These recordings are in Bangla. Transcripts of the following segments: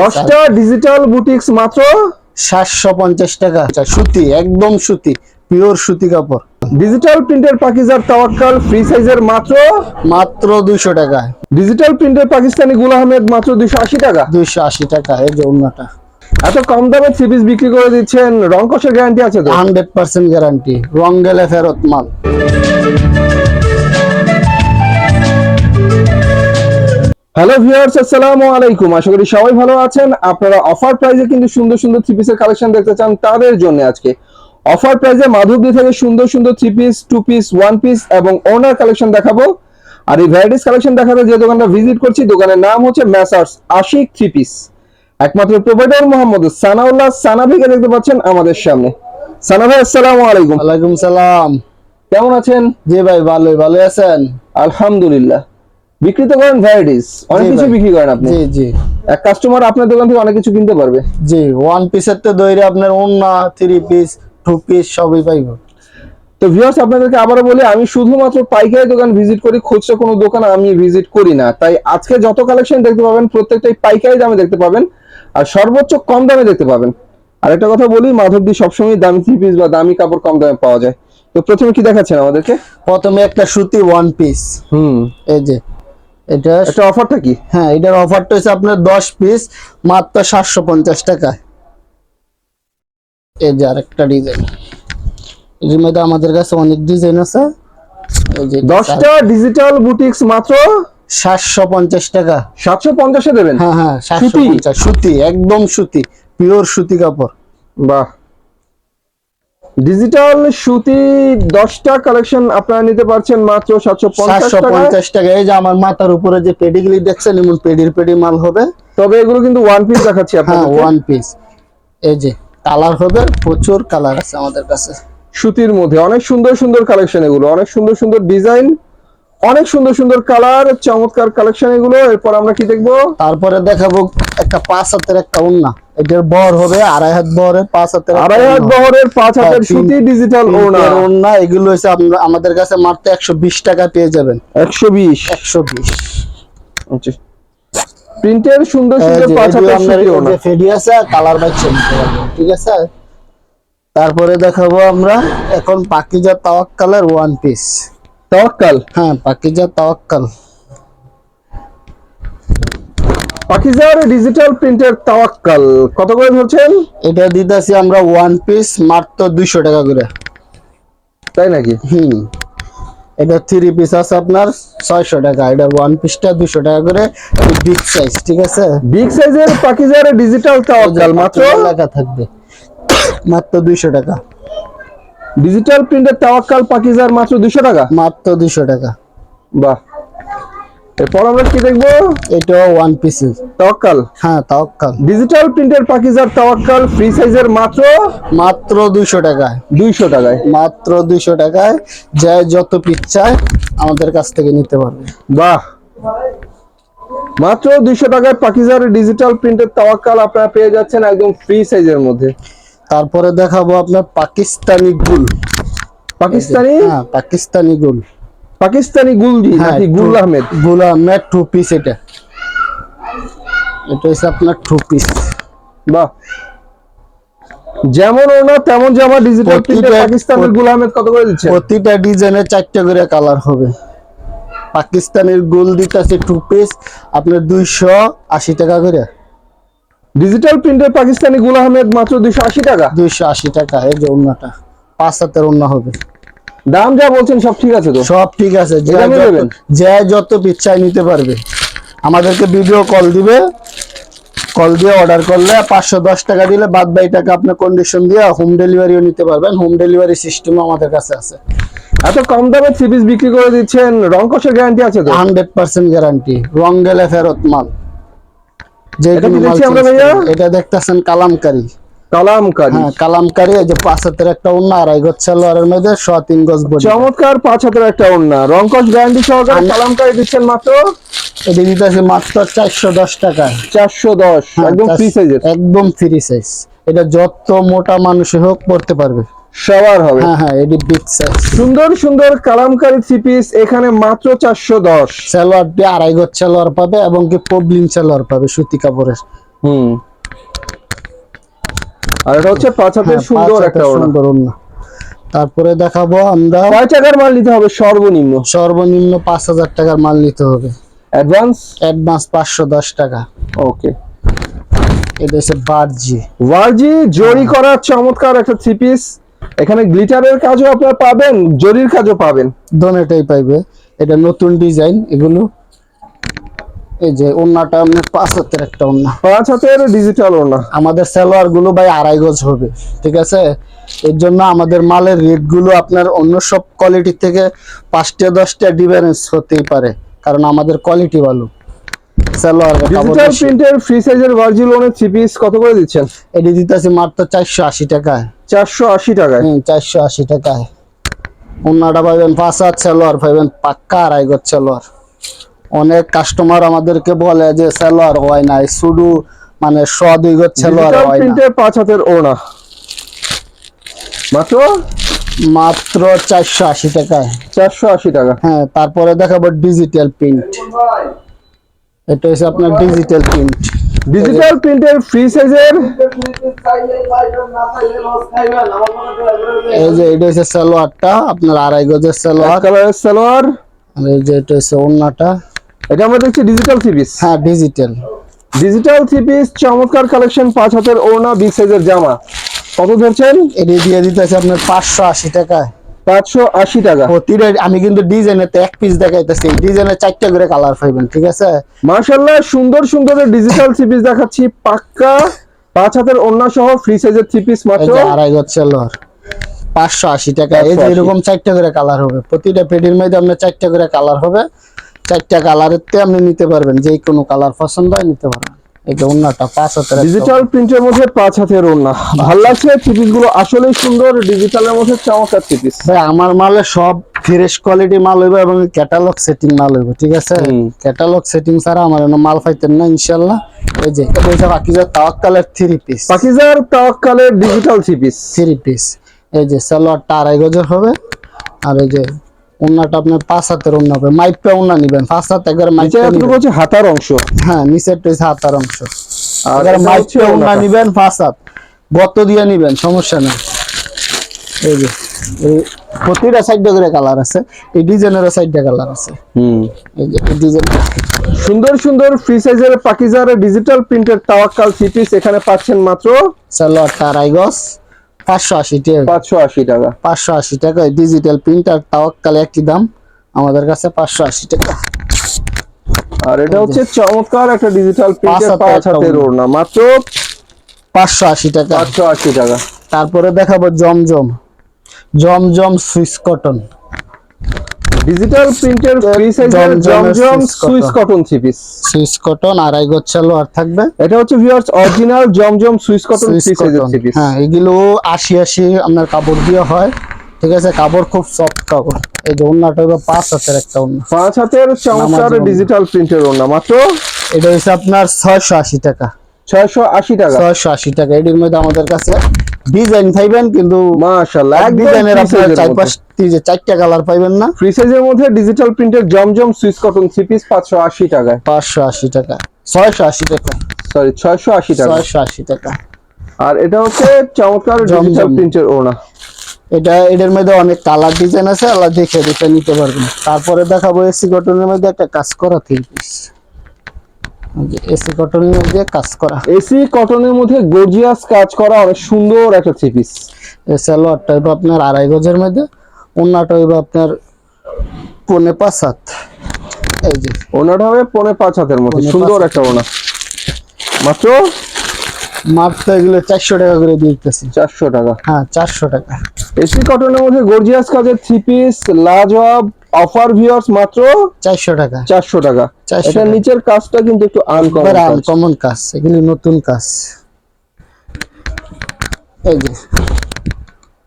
দশটা ডিজিটাল বুটিক্স মাত্র? সাতশো পঞ্চাশ টাকা। আচ্ছা, সুতি একদম সুতি পিওর সুতি কাপড়। ডিজিটাল প্রিন্টের পাকিজার তাওয়াক্কাল ফ্রি সাইজের মাত্র? মাত্র দুইশো টাকা। ডিজিটাল প্রিন্টের পাকিস্তানি গুল আহমেদ মাত্র দুইশো আশি টাকা? দুইশো আশি টাকা এই যে অন্যটা। এত কম দামে থ্রি পিস বিক্রি করে দিচ্ছেন রং কষের গ্যারান্টি আছে তো? হান্ড্রেড পার্সেন্ট গ্যারান্টি রং গেলে ফেরত মাল। হ্যালো ভিউয়ার্স আসসালামু আলাইকুম আশা করি সবাই ভালো আছেন। আপনারা অফার প্রাইসে কিন্তু সুন্দর সুন্দর থ্রি পিসের কালেকশন দেখতে চান তাদের জন্য আজকে। অফার প্রাইসে মাধবদী থেকে সুন্দর সুন্দর three piece two piece one piece এবং ওনার কালেকশন দেখাবো। আর এই ভ্যারাইটিস কালেকশন দেখাতে যে দোকানটা ভিজিট করছি দোকানের নাম হচ্ছে ম্যাসার্স আশিক থ্রি পিস একমাত্র প্রোভাইডার মোহাম্মদ সানাউল্লাহ সানাভিকে দেখতে পাচ্ছেন আমাদের সামনে। সানা ভাই আসসালামু আলাইকুম। ওয়ালাইকুম সালাম। কেমন আছেন? জি ভাই ভালোই ভালো আছেন। আলহামদুলিল্লাহ। বিক্রি তো করেন ভ্যারাইটিস অনেক কিছু বিক্রি করেন আপনি। জি জি। এক কাস্টমার আপনার দোকান থেকে অনেক কিছু কিনতে পারবে। জি ওয়ান পিসের তো দইরে আপনার ওন্না থ্রি পিস টু পিস সবই পাইব। তো ভিউয়ার্স আপনাদেরকে আবারও বলি আমি শুধুমাত্র পাইকারি দোকান ভিজিট করি খুচরা কোনো দোকান আমি ভিজিট করি না। তাই আজকে যত কালেকশন দেখতে পাবেন প্রত্যেকটাই পাইকারি দামে দেখতে পাবেন আর সর্বোচ্চ কম দামে দেখতে পাবেন। আর একটা কথা বলি মাধবদি সবসময় দামি থ্রি পিস বা দামি কাপড় কম দামে পাওয়া যায়। তো প্রথমে কি দেখাচ্ছেন আমাদেরকে? প্রথমে একটা সুতি ওয়ান পিস হুম। এই যে এটা একটা অফারটা কি? হ্যাঁ এটার অফারটা হচ্ছে আপনার দশ পিস মাত্র সাতশো পঞ্চাশ টাকা এই যে আরেকটা ডিজাইন এর মধ্যে আমাদের কাছে অনেক ডিজাইন আছে। দশটা ডিজিটাল বুটিক্স মাত্র সাতশো পঞ্চাশ টাকা। সাতশো পঞ্চাশে দেবেন? হ্যাঁ হ্যাঁ সুতি? সুতি একদম সুতি পিওর সুতি কাপড়। বাহ। ডিজিটাল সুতি দশটা কালেকশন আপনারা নিতে পারছেন মাত্র সাতশো পঞ্চাশ টাকা। এই যে আমার মাথার উপরে যে পেডিগুলি দেখছেন এমন পেডির পেডি মাল হবে। তবে এগুলো কিন্তু ওয়ান পিস দেখাচ্ছি হ্যাঁ ওয়ান পিস এই যে কালার হবে প্রচুর কালার আছে আমাদের কাছে। সুতির মধ্যে অনেক সুন্দর সুন্দর কালেকশন এগুলো অনেক সুন্দর সুন্দর ডিজাইন অনেক সুন্দর সুন্দর কালার চমৎকার কালেকশন এগুলো। এরপর আমরা কি দেখব? তারপরে দেখাবো একটা পাঁচ হাতের একটা উন্না এটার বহর হবে আড়াই হাত বহরের পাঁচ হাতের আড়াই হাত। বহরের পাঁচ হ্যাঁ, হাতের সুতি ডিজিটাল ওড়না তিনটের ওড়না। এগুলো হচ্ছে আমাদের কাছে মাত্র একশো বিশ টাকা পেয়ে যাবেন। একশো বিশ? একশো বিশ। প্রিন্টের সুন্দর সুন্দর পাঁচ হাতের সুতি ওড়না। ফেডি আছে কালার নিতে ঠিক আছে? তারপরে দেখাবো আমরা এখন পাকিজা তাওয়াক্কালের ওয়ান পিস তাওয়াক্কাল? হ্যাঁ পাকিজা তাওয়াক্কাল। পাকিজার ডিজিটাল প্রিন্টের তাওয়াক্কাল। কত করে ধরছেন? এটা দিতেছি আমরা ওয়ান পিস মাত্র দুইশো টাকা করে। তাই নাকি? হুম। এটা থ্রি পিস আছে আপনার ছয়শো টাকা। এটা ওয়ান পিসটা দুশো টাকা করে। বিগ সাইজ ঠিক আছে? বিগ সাইজের পাকিজার ডিজিটাল তাওয়াক্কাল মাত্র? লেখা থাকবে। মাত্র দুইশো টাকা। ডিজিটাল প্রিন্টের তাওয়াক্কাল পাকিজার মাত্র দুশো টাকা? মাত্র দুইশো টাকা। বাহ। এরপর আমরা কি দেখব? এটাও ওয়ান পিসের তাওয়াক্কাল। হ্যাঁ তাওয়াক্কাল। ডিজিটাল প্রিন্টের পাকিজার তাওয়াক্কাল ফ্রি সাইজের মাত্র মাত্র দুইশো টাকায়। দুইশো টাকায়। মাত্র দুইশো টাকায়। যে যত পিস চায় আমাদের কাছ থেকে নিতে পারবে। বাহ। মাত্র দুইশো টাকায় পাকিজার ডিজিটাল প্রিন্টের তাওয়াক্কাল আপনারা পেয়ে যাচ্ছেন একদম ফ্রি সাইজের মধ্যে। তারপরে দেখাবো আপনার পাকিস্তানি গুল। পাকিস্তানি? হ্যাঁ পাকিস্তানি গুল। পাকিস্তানি গুলজি হ্যাঁ নাকি গুল আহমেদ? গুল আহমেদ টু পিস এটা। এটা হচ্ছে আপনার টু পিস বাহ। যেমন ওনা তেমন জামা ডিজিটাল প্রতিটা- পাকিস্তানের গুল আহমেদ কত করে দিচ্ছে? প্রতিটা ডিজাইনের চারটে করে কালার হবে। পাকিস্তানের গোল দিতেছে টু পিস আপনার দুইশো আশি টাকা করে। ডিজিটাল প্রিন্টের পাকিস্তানি গুল আহমেদ মাত্র দুইশো আশি টাকা? দুইশো আশি টাকা এই যে ওড়নাটা। পাঁচ হাতের ওড়না হবে। দাম যা বলছেন সব ঠিক আছে তো? সব ঠিক আছে যে যত- পিচ্ছায় নিতে পারবে। আমাদেরকে ভিডিও কল দিবে। কল দিয়ে অর্ডার করলে পাঁচশো দশ টাকা দিলে বাদ বাকি টাকা আপনার কন্ডিশন দিয়ে হোম ডেলিভারিও নিতে পারবেন। হোম ডেলিভারি সিস্টেম আমাদের কাছে আছে। এত কম দামে থ্রি পিস বিক্রি করে দিচ্ছেন রং কষের গ্যারান্টি আছে তো? হান্ড্রেড পার্সেন্ট গ্যারান্টি রং গেলে ফেরত মাল। যে এটা কি কোনো মাল দেখছি আমরা change ভাইয়া? করবেন। এটা দেখতেছেন কালামকারি। কালামকারি। হ্যাঁ কালামকারি এই যে পাঁচ হাতের একটা আড়াই গজ সালোয়ারের মধ্যে শ তিন গজ বডি। চমৎকার পাঁচ হাতের একটা ওড়না। রং কষ গ্যারান্টি সহকারে আমি- দিচ্ছেন মাত্র? এটা দিতেছে মাত্র চারশো দশ টাকায় চারশো দশ হ্যাঁ, একদম চার- ফ্রি সাইজের একদম ফ্রি সাইজ এটা যত মোটা মানুষ হোক পড়তে পারবে। সবার হবে। হ্যাঁ হ্যাঁ এটি বিগ সাইজ সুন্দর সুন্দর কালামকারি থ্রি পিস এখানে মাত্র চারশো দশ। সালোয়ার আড়াই গজ সালোয়ার পাবে এবং কি পবলিন সালোয়ার পাবে সুতি কাপড়ের। হুম। আর এটা হচ্ছে পাঁচ হাতের হ্যাঁ, সুন্দর একটা ওড়না। সুন্দর ওড়না। তারপরে দেখাবো আমরা কয় টাকার মাল নিতে হবে? সর্বনিম্ন। সর্বনিম্ন পাঁচ হাজার টাকার মাল নিতে হবে। অ্যাডভান্স অ্যাডভান্স পাঁচশো দশ টাকা। ওকে এটা হচ্ছে বার্জি। ওয়ার্জি জরি করা চমৎকার একটা থ্রি পিস এখানে গ্লিটারের কাজও আপনারা পাবেন জরির কাজও পাবেন। দোনেটাই পাইবে। এটা নতুন ডিজাইন এগুলো এই যে ওন্নাটা আপনার পাঁচ হাতের একটা ওন্না পাঁচ হাতের ডিজিটাল ওড়না। আমাদের সালোয়ারগুলো ভাই আড়াই গজ হবে ঠিক আছে? এর জন্য আমাদের মালের রেটগুলো আপনার অন্য সব কোয়ালিটির থেকে পাঁচটা দশটা ডিফারেন্স হতেই পারে কারণ আমাদের কোয়ালিটি ভালো। সালোয়ার ডিজিটাল প্রিন্টের ফ্রি সাইজের ভার্জি লোনের থ্রি পিস কত করে দিচ্ছেন? এটি দিতেছি মাত্র চারশো আশি টাকায়। চারশো আশি টাকায়? হুম চারশো আশি টাকায়। অন্যটা পাইবেন পাঁচ হাত সালোয়ার পাইবেন পাক্কা আড়াই গজ সালোয়ার। অনেক কাস্টমার আমাদেরকে বলে যে সালোয়ার হয় নাই শুধু মানে শ দুই গজ হয় না। পাঁচ হাতের ওড়না। মাত্র? মাত্র চারশো আশি টাকায়। চারশো আশি টাকা। হ্যাঁ তারপরে দেখাবো ডিজিটাল প্রিন্ট এটা হচ্ছে আপনার ডিজিটাল প্রিন্ট ডিজিটাল প্রিন্টের ফ্রি সাইজের এই যে এটা হচ্ছে সালোয়ারটা আপনার আড়াই গজের সালোয়ার। কালারের সালোয়ার। আর এই যে এটা হচ্ছে ওন্নাটা এটা আমরা দেখছি ডিজিটাল থ্রি পিস হ্যাঁ ডিজিটাল ডিজিটাল থ্রি পিস চমৎকার কালেকশন পাঁচ হাতের ওড়না বিগ সাইজের জামা। কত ধরছেন? এটি দিয়ে দিতেছে আপনার পাঁচশো আশি টাকায়। পাঁচশো আশি টাকা। প্রতিটা আমি কিন্তু ডিজাইনের এক পিস দেখাইতেছি। ডিজাইনের চারটা করে কালার পাইবেন ঠিক আছে? মার্শাল্লাহ সুন্দর সুন্দর ডিজিটাল থ্রি পিস দেখাচ্ছি পাক্কা পাঁচ হাতের ওড়না সহ ফ্রি সাইজের থ্রি পিস মাত্র। আড়াই গজ সালোয়ার পাঁচশো আশি টাকা এই যে 580 এরকম চারটা করে কালার হবে। প্রতিটা পেটির মধ্যে আপনার চারটা করে কালার হবে। চারটা কালারের তে আপনি নিতে পারবেন যে কোনো কালার পছন্দ হয় নিতে পারবেন। পাঁচ হাতের ডিজিটাল প্রিন্টের মধ্যে পাঁচ হাতের ভালো লাগছে? গুলো সুন্দর ডিজিটালের মধ্যে চমৎকার ভাই আমার মালে সব ফ্রেশ কোয়ালিটি মাল হইবে এবং ক্যাটালগ সেটিং মাল হইবে ঠিক আছে? ক্যাটালগ সেটিং ছাড়া আমার মাল পাইতেন না এই যে এটা হচ্ছে বাকি যে তাওয়াক্কালের থ্রি পিস পাকিজার তাওয়াক্কালের digital three piece three piece এই যে সালোয়ারটা আড়াই গজের হবে। আর এই যে আপনার পাঁচ হাতের হবে মাইপটা ওন্না নিবেন পাঁচ হাত একবার নিচে মাইপটা নিবেন। হচ্ছে হাতার অংশ। হ্যাঁ নিচের হাতার অংশ। আর মাইপটা। নিবেন পাঁচ হাত। গত দিয়ে নিবেন সমস্যা নেই। এই যে প্রতিটা সাইডে করে কালার আছে এই ডিজাইনেরও কালার আছে। হুম। এই যে ডিজাইন। সুন্দর সুন্দর ফ্রি সাইজের পাকিজার ডিজিটাল এখানে পাচ্ছেন মাত্র সালোয়ারটা আড়াই গজ পাঁচশো আশি টাকা। পাঁচশো আশি টাকা। পাঁচশো আশি টাকা। ডিজিটাল প্রিন্টার তাওয়াক্কালে একই দাম। আমাদের কাছে পাঁচশো আশি টাকা। আর এটা হচ্ছে চমৎকার একটা ডিজিটাল প্রিন্টার পাঁচ হাতের। ওড়না। মাত্র পাঁচশো আশি টাকা। পাঁচশো আশি টাকা। তারপরে দেখাবো জমজম। জমজম সুইস কটন। ডিজিটাল প্রিন্টের ফ্রি সাইজের জমজম Swiss cotton three piece Swiss cotton আড়াই গোছ সালোয়ার থাকবে। এটা হচ্ছে ভিউয়ার্স অরিজিনাল জমজম সুইস কটন ফ্রি সাইজের থ্রি পিস হ্যাঁ এগুলো আশি আশি আপনার কাপড় দিয়ে হয়। ঠিক আছে কাপড় খুব সফট কাপড়। এই যে অন্যটা হলো পাঁচ হাতের একটা অন্য পাঁচ হাতের চমৎকার ডিজিটাল প্রিন্টের ওড়না। মাত্র এটা হচ্ছে আপনার ছয়শো আশি টাকা। ছয়শো আশি টাকা। ছয়শো আশি টাকা। এটির মধ্যে আমাদের কাছে ডিজাইন পাইবেন কিন্তু মাশাআল্লাহ একদম ডিজাইনের আপনার চার মধ্যে। যে চারটা কালার পাইবেন না? ফ্রি সাইজের মধ্যে ডিজিটাল প্রিন্টের জমজম সুইস কটন থ্রি পিস পাঁচশো আশি টাকায়। পাঁচশো আশি টাকা। ছয়শো আশি টাকা। সরি ছয়শো আশি টাকা। ছয়শো আশি টাকা। আর এটা হচ্ছে চমৎকার জমজম। ডিজিটাল প্রিন্টের ওড়না। এটা এটার মধ্যে অনেক কালার ডিজাইন আছে আল্লাহ দেখে দেখে নিতে পারবেন। তারপরে দেখাবো এসি কটনের মধ্যে একটা কাজ করা থ্রি পিস এসি কটনের মধ্যে কাজ করা। এসি কটনের মধ্যে গর্জিয়াস কাজ করা অনেক সুন্দর একটা থ্রি পিস এই সালোয়ারটা আপনার আড়াই গজের মধ্যে। অন্যটা হইব আপনার পনে পাঁচ হাত। এই যে। ওনাটা হবে পনে পাঁচ হাতের পৌনে সুন্দর একটা ওনা। মাত্র? মাত্র এগুলো চারশো টাকা করে দিতেছি। চারশো টাকা। হ্যাঁ চারশো টাকা। এসি কটনের মধ্যে গর্জিয়াস কাজের থ্রি পিস লাজওয়াব অফার ভিউয়ার্স মাত্র চারশো টাকা। চারশো টাকা। 400 এটা নিচের কাজটা কিন্তু একটু আনকমন কমন কাজ এগুলি নতুন কাজ। এই যে।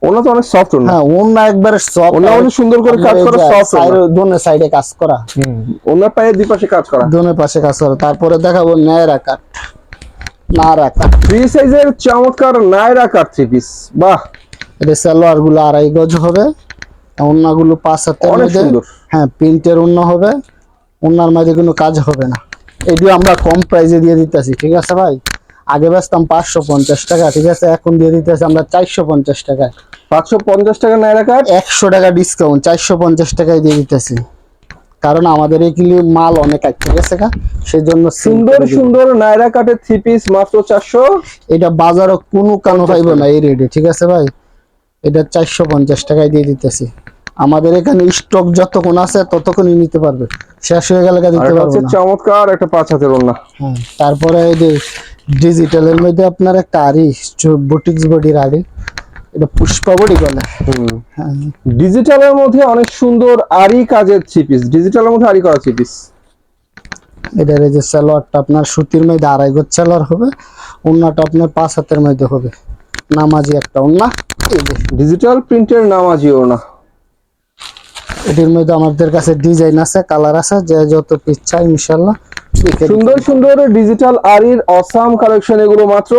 ওনা তো অনেক সফট ওনা। হ্যাঁ অন্য একবারে সব ওনা অনেক সুন্দর করে কাজ করা সফট দোনো সাইডে কাজ করা। ওনার পায়ের দুপাশে কাজ করা। দোনো পাশে কাজ করা। তারপরে দেখাবো ন্যায়রা কাট। নারা কাট। ফ্রি সাইজের চমৎকার নায়রা কাট থ্রি পিস বাহ। এটা সালোয়ারগুলো আড়াই গজ হবে। অন্যগুলো পাঁচ হাতের অনেক সুন্দর। হ্যাঁ প্রিন্টের অন্য হবে। অন্যার মাঝে কোনো কাজ হবে না। এটিও আমরা কম প্রাইসে দিয়ে দিতেছি। ঠিক আছে ভাই? আগে বেচতাম পাঁচশো পঞ্চাশ টাকা ঠিক আছে? এখন দিয়ে দিতেছে আমরা চারশো পঞ্চাশ টাকা পাঁচশো পঞ্চাশ টাকা নাইরা কাট একশো টাকা ডিসকাউন্ট চারশো পঞ্চাশ টাকায় দিয়ে দিতেছি। কারণ আমাদের এগুলি মাল অনেক আছে ঠিক আছে সেই জন্য সুন্দর সুন্দর নাইরা কাটের থ্রি পিস মাত্র চারশো। এটা বাজারও কোনো কানো পাইব না এই রেটে ঠিক আছে ভাই? এটা চারশো পঞ্চাশ টাকায় দিয়ে দিতেছি। আমাদের এখানে স্টক যতক্ষণ আছে ততক্ষণই নিতে পারবে। শেষ হয়ে গেলে দিতে পারব না। চমৎকার একটা পাঁচ হাতের ওড়না। হ্যাঁ তারপরে এই যে ডিজিটালের মধ্যে আপনার একটা আড়ি বুটিক্স বডির আড়ি এটা পুষ্পা বডি বলে। হ্যাঁ। ডিজিটালের মধ্যে অনেক সুন্দর আরি কাজের থ্রি পিস ডিজিটালের মধ্যে আরি করা থ্রি পিস এটার এই যে সালোয়ারটা আপনার সুতির মধ্যে আড়াই গোছ সালোয়ার হবে ওন্নাটা আপনার পাঁচ হাতের মধ্যে হবে। নামাজি একটা ওন্না। ডিজিটাল প্রিন্টের নামাজি ওনা এটির মধ্যে আমাদের কাছে ডিজাইন আছে কালার আছে যে যত পিস চাই ইনশাল্লাহ সুন্দর সুন্দর ডিজিটাল আরির অসাম কালেকশন এগুলো মাত্র?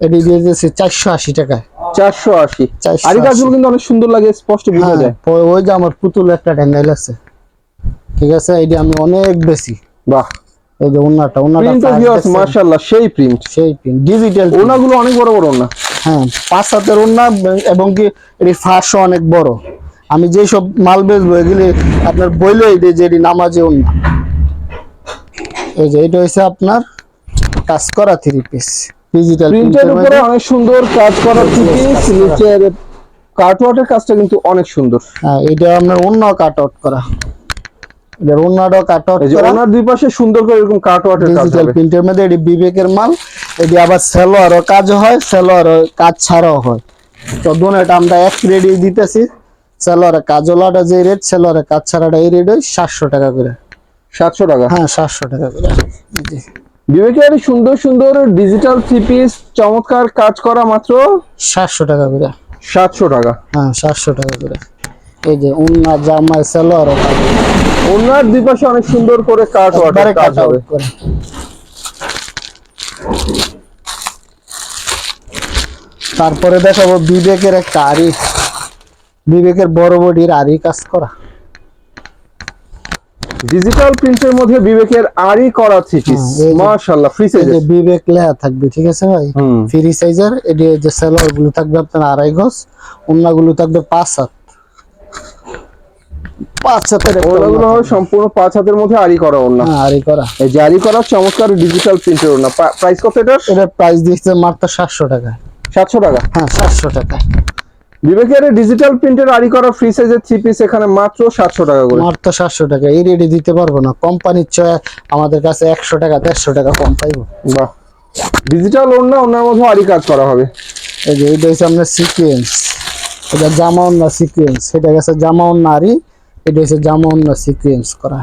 এটি দিয়ে দিয়েছি চারশো আশি টাকায়। চারশো আশি। 480 আরি কাজগুলো কিন্তু অনেক সুন্দর লাগে স্পষ্ট বোঝা হ্যাঁ যায়। ওই যে আমার পুতুল একটা ট্যান্ডেল আছে। ঠিক আছে এটি আমি অনেক বেশি। বাহ। এই যে price ভিউয়ার্স মাশাআল্লাহ সেই প্রিন্ট সেই প্রিন্ট ডিজিটাল ওনাগুলো অনেক বড় বড় ওড়না। হ্যাঁ পাঁচ হাতের ওন্না এবং কি এটি ফাঁসও অনেক বড়। আমি যে সব মাল বেচবো এগুলি আপনার বইলেই দিই যে এটি নামাজে ওন্না এই যে এটা হচ্ছে আপনার কাজ করা থ্রি পিস ডিজিটাল প্রিন্টের উপরে অনেক সুন্দর কাজ করা থ্রি পিস নিচের কাটওয়ার্টের কাজটা কিন্তু অনেক সুন্দর। হ্যাঁ এটা আপনার অন্য কাট করা। এটার অন্যটাও কাট এই যে করা। ওনার দুই পাশে সুন্দর করে এরকম কাটওয়ার্টের কাজ ডিজিটাল প্রিন্টের মধ্যে এটি বিবেকের মাল। এটি আবার সেলোয়ারও কাজ হয় সেলোয়ারও কাজ ছাড়াও হয়। তো দোনোটা আমরা এক রেডি দিতেছি। সেলোয়ারের কাজওয়ালাটা যে রেট সেলোয়ারের কাজ ছাড়াটা এই রেট হয় সাতশো টাকা করে। সাতশো টাকা? হ্যাঁ সাতশো টাকা করে। যে। বিবেকের সুন্দর সুন্দর ডিজিটাল থ্রি পিস চমৎকার কাজ করা মাত্র সাতশো টাকা করে। সাতশো টাকা। হ্যাঁ সাতশো টাকা করে। এই যে উন্না জামাই সেলোয়ারও কাজ ওনার দুই পাশে অনেক সুন্দর করে কাটওয়ার্টের একবারে কাজ হবে। তারপরে দেখাবো বিবেকের একটা আরি বিবেকের বড় বডির আরি কাজ করা। ডিজিটাল প্রিন্টের মধ্যে বিবেকের আরই করা থ্রি পিস হ্যাঁ, মাশাআল্লাহ ফ্রি এই বিবেক লেহা থাকবে ঠিক আছে ভাই? ফ্রি সাইজের এই যে সেলোয়ারগুলো থাকবে আপনার আড়াই গজ অন্যগুলো গুলো থাকবে পাঁচ হাত। পাঁচ হাতের ওগুলো সম্পূর্ণ পাঁচ হাতের মধ্যে আরি করা ওড়না। হ্যাঁ আরি করা। এই যে আরি করা চমৎকার ডিজিটাল প্রিন্টের ওড়না। প্রাইস কত এটা এটার প্রাইস দিচ্ছে মাত্র সাতশো টাকা। সাতশো টাকা। হ্যাঁ সাতশো টাকা। বিবেকের ডিজিটাল প্রিন্টের আরি করা ফ্রি সাইজের থ্রি পিস এখানে মাত্র সাতশো টাকা করে। মাত্র সাতশো টাকা এই রেডি দিতে পারব না। কোম্পানির চয় আমাদের কাছে একশো টাকা দেড়শো টাকা কম পাইবো। বাহ। ডিজিটাল ওড়না ওনার মধ্যে আরি কাজ করা হবে। এই যে এইটা হচ্ছে আপনার সিকুয়েন্স এটা জামা অন্য সিকুয়েন্স এটা গেছে জামা অন্য আরি এটা হচ্ছে জামা অন্য সিকুয়েন্স করা।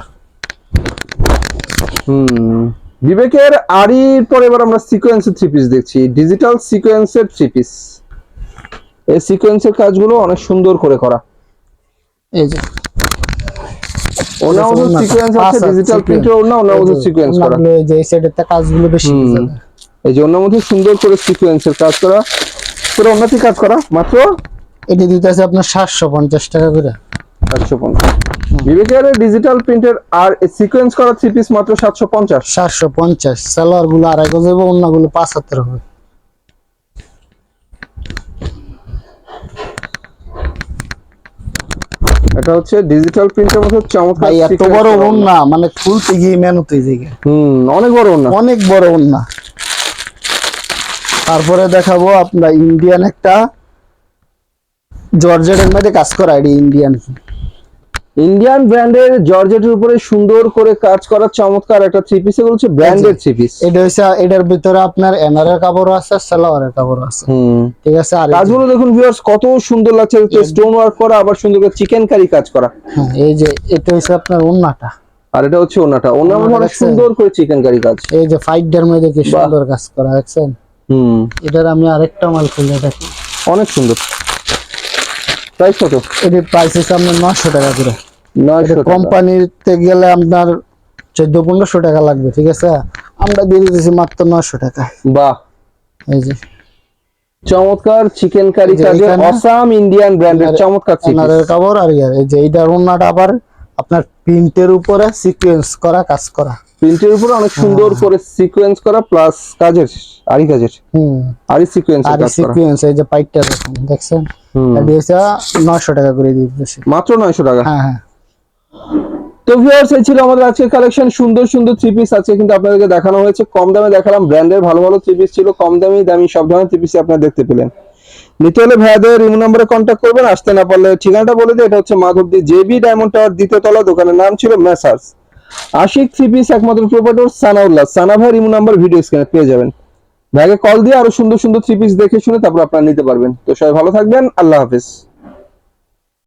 হুম। বিবেকের আরির পরে এবার আমরা সিকোয়েন্সের থ্রি পিস দেখছি। ডিজিটাল সিকোয়েন্সের থ্রি পিস এই সিকোয়েন্সের কাজগুলো অনেক সুন্দর করে করা। এই যে। ওনার সিকোয়েন্স আছে ডিজিটাল। প্রিন্টের সিকোয়েন্স করা। এই যে এই সাইডের কাজগুলো বেশি। এই যে ওনার মধ্যে সুন্দর করে সিকোয়েন্সের কাজ করা। পুরো কাজ করা মাত্র? এটি দিতেছে আপনার সাতশো পঞ্চাশ টাকা করে। সাতশো পঞ্চাশ। বিবেকের ডিজিটাল প্রিন্টের আর সিকোয়েন্স করা থ্রি পিস মাত্র সাতশো পঞ্চাশ। সাতশো পঞ্চাশ। সালোয়ারগুলো আড়াই গজ হবে অন্যগুলো পাঁচ হাতের হবে। এটা হচ্ছে ডিজিটাল প্রিন্টের মতো চমৎকার ভাই এত বড় ওন্না মানে খুলতে গিয়ে মেনুতে জায়গা হুম অনেক বড় ওন্না অনেক বড় ওন্না তারপরে দেখাবো আপনার ইন্ডিয়ান একটা জর্জেটের মধ্যে কাজ করা এটি ইন্ডিয়ান ইন্ডিয়ান ব্র্যান্ডের জর্জেটের উপরে সুন্দর করে কাজ করা চমৎকার একটা থ্রি পিস এগুলো হচ্ছে ব্র্যান্ডেড থ্রি পিস এটা হচ্ছে এটার ভিতরে আপনার এনারের কাপড় আছে সালোয়ারের কাপড় আছে। ঠিক আছে আর কাজগুলো দেখুন ভিউয়ার্স কত সুন্দর লাগছে স্টোন ওয়ার্ক করা আবার সুন্দর করে চিকেন কারি কাজ করা। হ্যাঁ, এই যে এটা হচ্ছে আপনার ওন্নাটা। আর এটা হচ্ছে ওনাটা ওনার মধ্যে অনেক সুন্দর করে চিকেন কারি কাজ। এই যে ফাইটার মধ্যে কি সুন্দর কাজ করা দেখছেন? হুম। এটার আমি আরেকটা মাল খুলে দেখি। অনেক সুন্দর। প্রাইস কত? এটির প্রাইস হচ্ছে আপনার নশো টাকা করে। নয়শো কোম্পানিতে গেলে আপনার চোদ্দ পনেরোশো টাকা লাগবে ঠিক আছে? আমরা দিয়ে দিতেছি মাত্র নশো টাকা। বাহ। এই যে। চমৎকার চিকেন কারি কাজের অসাম ইন্ডিয়ান ব্র্যান্ডের চমৎকার এনারের কাপড় আর এই যে এইটার ওন্নাটা আবার আপনার প্রিন্টের উপরে সিকুয়েন্স করা কাজ করা। প্রিন্টের উপরে অনেক সুন্দর হ্যাঁ। করে সিকোয়েন্স করা প্লাস কাজের আরি কাজের। হুম। আরি সিকোয়েন্স আর সিকুয়েন্স এই যে পাইপটা দেখুন দেখছেন? টাকা করে মাত্র নয়শো টাকা? হ্যাঁ হ্যাঁ। তো ভিউয়ার্স এই ছিল আমাদের আজকের কালেকশন সুন্দর সুন্দর থ্রি পিস আজকে কিন্তু আপনাদেরকে দেখানো হয়েছে। কম দামে দেখালাম ব্র্যান্ডের ভালো ভালো থ্রি পিস ছিল। কম দামি দামি সব ধরনের থ্রি পিস আপনারা দেখতে পেলেন। নিতে হলে ভাইয়াদের রিমো নম্বরে কন্ট্যাক্ট করবেন। আসতে না পারলে ঠিকানাটা বলে দিই এটা হচ্ছে মাধবদী জেবি ডায়মন্ড টাওয়ার দ্বিতীয় তলা দোকানের নাম ছিল মেসার্স আশিক থ্রি পিস একমাত্র প্রোপাইটর সানাউল্লাহ। সানা ভাই রিমো নাম্বার ভিডিও স্ক্রিনে পেয়ে যাবেন। ভাইকে কল দিয়ে আরও সুন্দর সুন্দর থ্রি পিস দেখে শুনে তারপর আপনারা নিতে পারবেন। তো সবাই ভালো থাকবেন, আল্লাহ হাফিজ।